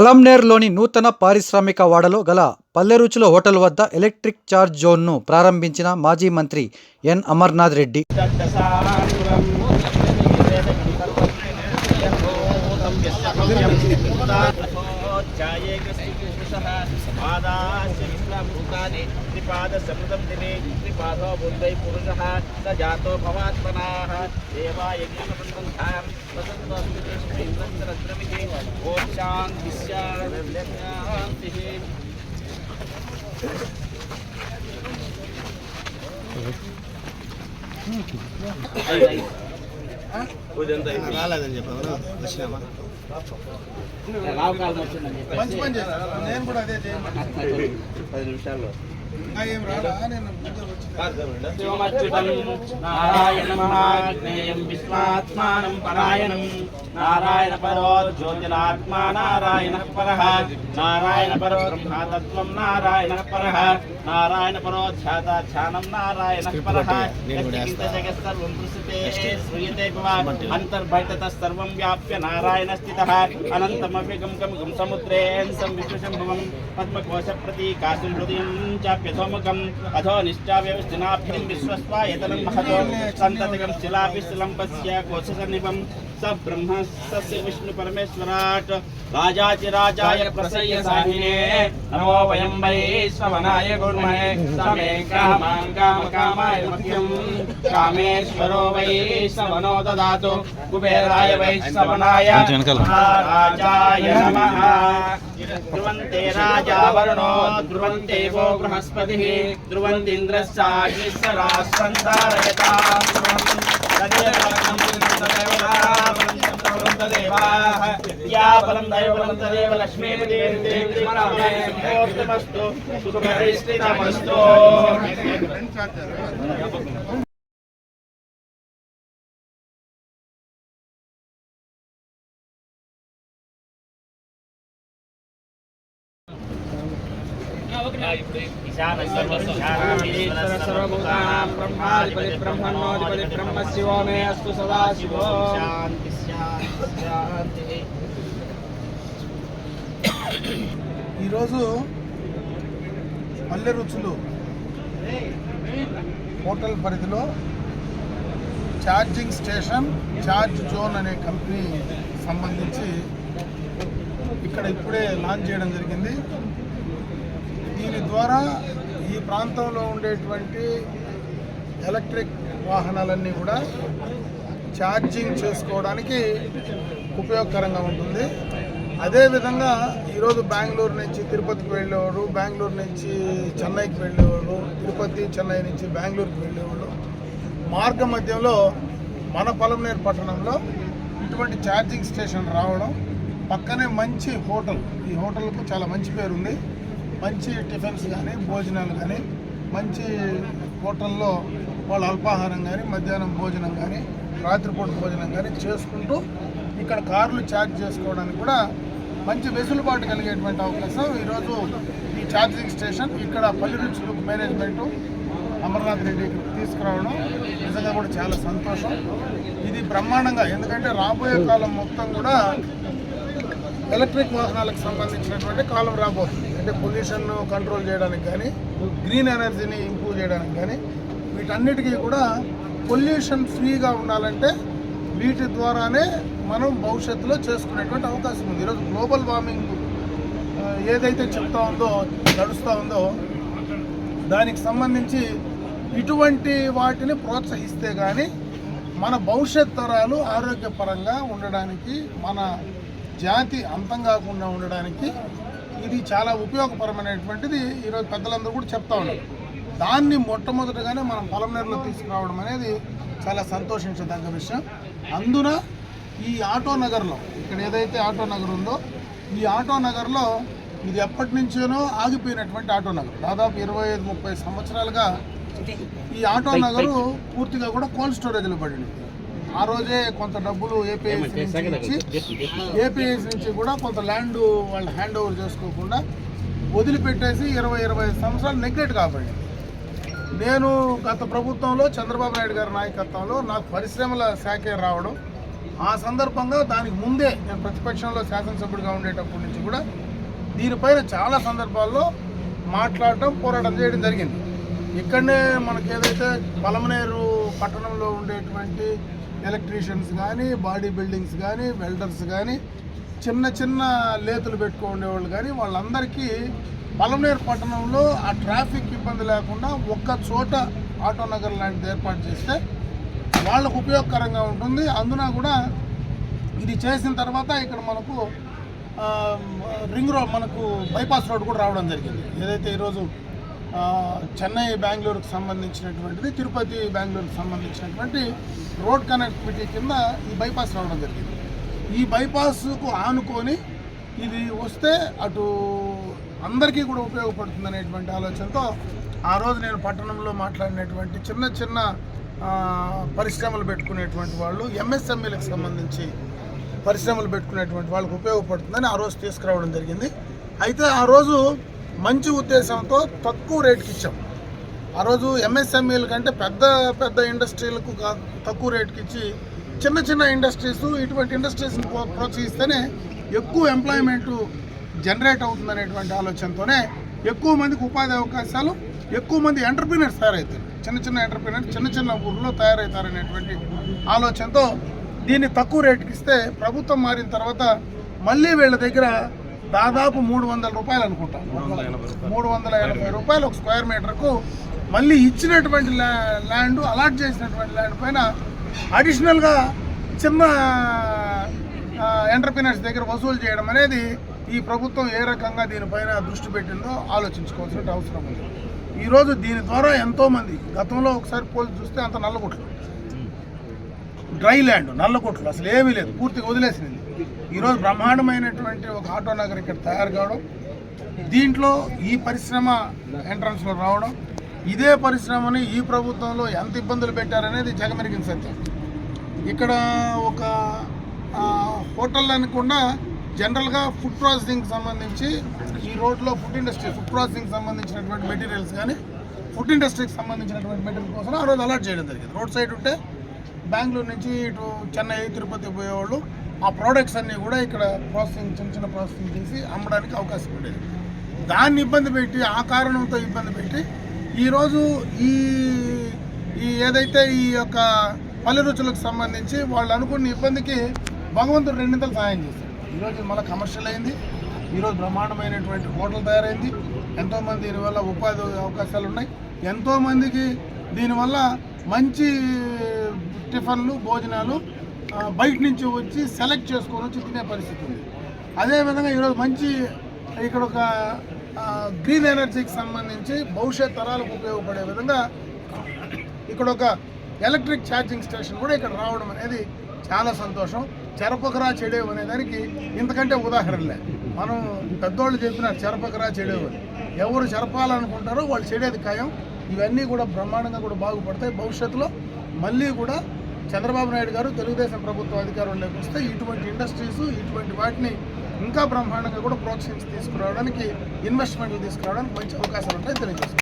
కలంనేర్లోని నూతన పారిశ్రామిక వాడలో గల పల్లెరుచుల హోటల్ వద్ద ఎలక్ట్రిక్ చార్జ్ జోన్ను ప్రారంభించిన మాజీ మంత్రి ఎన్. అమర్నాథ్ రెడ్డి. त्रिपादसमृतं दिने त्रिपादो बुद्धै पुरुषः स जातो भवात्मनाः देवायज्ञसम्बन्धां वसन्तस्मिन्द्रमिति ॐ शान्तिः शान्तिः రాలేదని చెప్పాను వచ్చినామా రావు కాలం వచ్చిందని మంచి పని చేశాను నేను కూడా అదే చేయమని పది నిమిషాల్లో శివమచ్యుతం నారాయణమహాజ్ఞేయం విశ్వాత్మానం పరాయణం. నారాయణ పరో జ్యోతిరాత్మా నారాయణ పరః నారాయణ పరో బ్రహ్మతత్వం నారాయణ పరః నారాయణ పరో ధ్యాతాధ్యానం నారాయణ పరః జగత్సర్వం దృశ్యతే శ్రూయతే భవ అంతర్బహితత సర్వం వ్యాప్య నారాయణ స్థితః అనంతమవ్యగం గం సముద్రేన్ సం విశ్వశంభవం పద్మకోశ ప్రతీకాశం హృదయం చాప్యథోముఖం అథో నిష్టావ్యవస్థినాభ్యం విశ్వస్వాయతనం మహతో సంతతికం శిలాపి శిలం పశ్య కోశసన్నిపం స బ్రహ్మ सस्य विष्णु परमेश्वराट राजाचिराजाय प्रसय साहिने नमो वयम्बरे स्वमनाय गुरुमहे समे कामां काम कामाय मह्यं कामेश्वरो वै सवनो ददातु कुबेराय वै सवनाय राजाय नमः ध्रुवन्ते राजा वरुणो ध्रुवन्ते वो बृहस्पतिः ध्रुवन्तीन्द्रश्चाग्निः सरास्वन्तारयता ఫలం దైవ ఫలం తదేవ లక్ష్మీ సుఖమస్తు सर्वभूतानां ब्रह्माधिपति ब्रह्मणोधिपति ब्रह्म शिवो मे अस्तु सदा शिवो शान्ति शान्ति ఈరోజు పల్లె రుచులు హోటల్ పరిధిలో ఛార్జింగ్ స్టేషన్ ఛార్జ్ జోన్ అనే కంపెనీ సంబంధించి ఇక్కడ ఇప్పుడే లాంచ్ చేయడం జరిగింది దీని ద్వారా ఈ ప్రాంతంలో ఉండేటువంటి ఎలక్ట్రిక్ వాహనాలన్నీ కూడా ఛార్జింగ్ చేసుకోవడానికి ఉపయోగకరంగా ఉంటుంది. అదేవిధంగా ఈరోజు బెంగళూరు నుంచి తిరుపతికి వెళ్ళేవాడు బెంగళూరు నుంచి చెన్నైకి వెళ్ళేవాడు తిరుపతి చెన్నై నుంచి బెంగళూరుకి వెళ్ళేవాడు మార్గ మధ్యంలో మన పొలంనేరు పట్టణంలో ఇటువంటి ఛార్జింగ్ స్టేషన్ రావడం పక్కనే మంచి హోటల్ ఈ హోటల్కు చాలా మంచి పేరు ఉంది మంచి టిఫిన్స్ కానీ భోజనాలు కానీ మంచి హోటల్లో వాళ్ళ అల్పాహారం కానీ మధ్యాహ్నం భోజనం కానీ రాత్రిపూట భోజనం కానీ చేసుకుంటూ ఇక్కడ కార్లు ఛార్జ్ చేసుకోవడానికి కూడా మంచి వెసులుబాటు కలిగేటువంటి అవకాశం ఈరోజు ఈ ఛార్జింగ్ స్టేషన్ ఇక్కడ పల్లి మేనేజ్మెంటు అమర్నాథ్ రెడ్డి తీసుకురావడం నిజంగా కూడా చాలా సంతోషం. ఇది బ్రహ్మాండంగా ఎందుకంటే రాబోయే కాలం మొత్తం కూడా ఎలక్ట్రిక్ వాహనాలకు సంబంధించినటువంటి కాలం రాబోతుంది. అంటే పొల్యూషన్ కంట్రోల్ చేయడానికి కానీ గ్రీన్ ఎనర్జీని ఇంప్రూవ్ చేయడానికి కానీ వీటన్నిటికీ కూడా పొల్యూషన్ ఫ్రీగా ఉండాలంటే వీటి ద్వారానే మనం భవిష్యత్తులో చేసుకునేటువంటి అవకాశం ఉంది. ఈరోజు గ్లోబల్ వార్మింగ్ ఏదైతే చెప్తా ఉందో నడుస్తూ ఉందో దానికి సంబంధించి ఇటువంటి వాటిని ప్రోత్సహిస్తే కానీ మన భవిష్యత్ తరాలు ఆరోగ్యపరంగా ఉండడానికి మన జాతి అంతం కాకుండా ఉండడానికి ఇది చాలా ఉపయోగపరమైనటువంటిది ఈరోజు పెద్దలందరూ కూడా చెప్తా ఉన్నారు. దాన్ని మొట్టమొదటిగానే మనం పొలంనేరులో తీసుకురావడం అనేది చాలా సంతోషించదగ్గ విషయం. అందున ఈ ఆటో నగర్లో ఇక్కడ ఏదైతే ఆటో నగర్ ఉందో ఈ ఆటో నగర్లో ఇది ఎప్పటి నుంచేనో ఆగిపోయినటువంటి ఆటో నగర్. దాదాపు ఇరవై ఐదు ముప్పై సంవత్సరాలుగా ఈ ఆటో నగరు పూర్తిగా కూడా కోల్డ్ స్టోరేజ్లో పడింది. ఆ రోజే కొంత డబ్బులు ఏపీఎస్ నుంచి ఏపీఎస్ నుంచి కూడా కొంత ల్యాండ్ వాళ్ళు హ్యాండ్ ఓవర్ చేసుకోకుండా వదిలిపెట్టేసి ఇరవై ఇరవై సంవత్సరాలు నెగ్లెక్ట్ కాబడింది నేను గత ప్రభుత్వంలో చంద్రబాబు నాయుడు గారి నాయకత్వంలో నాకు పరిశ్రమల శాఖ రావడం ఆ సందర్భంగా దానికి ముందే నేను ప్రతిపక్షంలో శాసనసభ్యుడిగా ఉండేటప్పటి నుంచి కూడా దీనిపైన చాలా సందర్భాల్లో మాట్లాడటం పోరాటం చేయడం జరిగింది. ఇక్కడనే మనకి ఏదైతే పలమనేరు పట్టణంలో ఉండేటువంటి ఎలక్ట్రీషియన్స్ కానీ బాడీ బిల్డింగ్స్ కానీ వెల్డర్స్ కానీ చిన్న చిన్న లేతులు పెట్టుకునేవాళ్ళు కానీ వాళ్ళందరికీ పలమనేరు పట్టణంలో ఆ ట్రాఫిక్ ఇబ్బంది లేకుండా ఒక్క చోట ఆటో నగర్ లాంటిది ఏర్పాటు చేస్తే వాళ్ళకు ఉపయోగకరంగా ఉంటుంది. అందున కూడా ఇది చేసిన తర్వాత ఇక్కడ మనకు రింగ్ రోడ్ మనకు బైపాస్ రోడ్ కూడా రావడం జరిగింది. ఏదైతే ఈరోజు చెన్నై బెంగళూరుకు సంబంధించినటువంటిది తిరుపతి బెంగళూరుకు సంబంధించినటువంటి రోడ్ కనెక్టివిటీ కింద ఈ బైపాస్ రావడం జరిగింది. ఈ బైపాస్కు ఆనుకొని ఇది వస్తే అటు అందరికీ కూడా ఉపయోగపడుతుంది అనేటువంటి ఆలోచనతో ఆ రోజు నేను పట్టణంలో మాట్లాడినటువంటి చిన్న చిన్న పరిశ్రమలు పెట్టుకునేటువంటి వాళ్ళు ఎంఎస్ఎంఈలకు సంబంధించి పరిశ్రమలు పెట్టుకునేటువంటి వాళ్ళకు ఉపయోగపడుతుందని ఆ రోజు తీసుకురావడం జరిగింది. అయితే ఆ రోజు మంచి ఉద్దేశంతో తక్కువ రేట్కి ఇచ్చాం. ఆ రోజు ఎంఎస్ఎంఈల కంటే పెద్ద పెద్ద ఇండస్ట్రీలకు తక్కువ రేట్కి ఇచ్చి చిన్న చిన్న ఇండస్ట్రీస్ ఇటువంటి ఇండస్ట్రీస్ని ప్రో- ప్రోత్సహిస్తేనే ఎక్కువ ఎంప్లాయ్మెంట్ జనరేట్ అవుతుంది అనేటువంటి ఆలోచనతోనే ఎక్కువ మందికి ఉపాధి అవకాశాలు ఎక్కువ మంది ఎంటర్ప్రీనర్స్ తయారవుతారు చిన్న చిన్న ఎంటర్ప్రీనర్స్ చిన్న చిన్న ఊర్లో తయారవుతారనేటువంటి ఆలోచనతో దీన్ని తక్కువ రేటుకి ఇస్తే ప్రభుత్వం మారిన తర్వాత మళ్ళీ వీళ్ళ దగ్గర దాదాపు మూడు వందల రూపాయలు అనుకుంటా. మూడు వందల ఎనభై రూపాయలు ఒక స్క్వేర్ మీటర్కు మళ్ళీ ఇచ్చినటువంటి ల్యా- ల్యాండ్ అలాట్ చేసినటువంటి ల్యాండ్ పైన అడిషనల్గా చిన్న ఎంటర్ప్రినర్స్ దగ్గర వసూలు చేయడం అనేది ఈ ప్రభుత్వం ఏ రకంగా దీనిపైన దృష్టి పెట్టిందో ఆలోచించుకోవాల్సిన అవసరం ఉంది. ఈరోజు దీని ద్వారా ఎంతోమంది గతంలో ఒకసారి పోల్చి చూస్తే అంత నల్లగొట్లు. డ్రై ల్యాండ్ నల్లగొట్లు అసలు ఏమీ లేదు పూర్తిగా వదిలేసింది. ఈరోజు బ్రహ్మాండమైనటువంటి ఒక ఆటో నగర్ ఇక్కడ తయారు కావడం దీంట్లో ఈ పరిశ్రమ ఎంట్రన్స్లో రావడం ఇదే పరిశ్రమని ఈ ప్రభుత్వంలో ఎంత ఇబ్బందులు పెట్టారనేది జగమెరిగిన సత్యం. ఇక్కడ ఒక హోటల్ అనకుండా జనరల్గా ఫుడ్ ప్రాసెసింగ్కి సంబంధించి ఈ రోడ్లో ఫుడ్ ఇండస్ట్రీ ఫుడ్ ప్రాసెసింగ్ సంబంధించినటువంటి మెటీరియల్స్ కానీ ఫుడ్ ఇండస్ట్రీకి సంబంధించినటువంటి మెటీరియల్ కోసం ఆ రోజు అలర్ట్ చేయడం జరిగింది. రోడ్ సైడ్ ఉంటే బెంగళూరు నుంచి ఇటు చెన్నై తిరుపతి పోయేవాళ్ళు. ఆ ప్రోడక్ట్స్ అన్నీ కూడా ఇక్కడ ప్రాసెసింగ్ చిన్న చిన్న ప్రాసెసింగ్ చేసి అమ్మడానికి అవకాశం ఉండేది. దాన్ని ఇబ్బంది పెట్టి ఆ కారణంతో ఇబ్బంది పెట్టి ఈరోజు ఈ ఈ ఏదైతే ఈ యొక్క పల్లె రుచులకు సంబంధించి వాళ్ళు అనుకున్న ఇబ్బందికి భగవంతుడు రెండింతలు సహాయం చేశారు ఈరోజు మళ్ళీ కమర్షియల్ అయింది. ఈరోజు బ్రహ్మాండమైనటువంటి హోటల్ తయారైంది. ఎంతోమంది దీనివల్ల ఉపాధి అవకాశాలు ఉన్నాయి. ఎంతోమందికి దీనివల్ల మంచి టిఫన్లు భోజనాలు బయట నుంచి వచ్చి సెలెక్ట్ చేసుకొని వచ్చి తినే పరిస్థితి ఉంది. అదేవిధంగా ఈరోజు మంచి ఇక్కడ ఒక గ్రీన్ ఎనర్జీకి సంబంధించి భవిష్యత్ తరాలకు ఉపయోగపడే విధంగా ఇక్కడ ఒక ఎలక్ట్రిక్ ఛార్జింగ్ స్టేషన్ కూడా ఇక్కడ రావడం అనేది చాలా సంతోషం. చెరపకరా చెడేవు అనే దానికి ఇంతకంటే ఉదాహరణలే. మనం పెద్దోళ్ళు చెప్పినారు చెరపకరా చెడేవు అని. ఎవరు చెరపాలనుకుంటారో వాళ్ళు చెడేది ఖాయం. ఇవన్నీ కూడా బ్రహ్మాండంగా కూడా బాగుపడతాయి. భవిష్యత్తులో మళ్ళీ కూడా చంద్రబాబు నాయుడు గారు తెలుగుదేశం ప్రభుత్వం అధికారంలోకి వస్తే ఇటువంటి ఇండస్ట్రీస్ ఇటువంటి వాటిని ఇంకా బ్రహ్మాండంగా కూడా ప్రోత్సహించి తీసుకురావడానికి ఇన్వెస్ట్మెంట్లు తీసుకురావడానికి మంచి అవకాశాలు ఉంటాయి తెలియజేస్తాం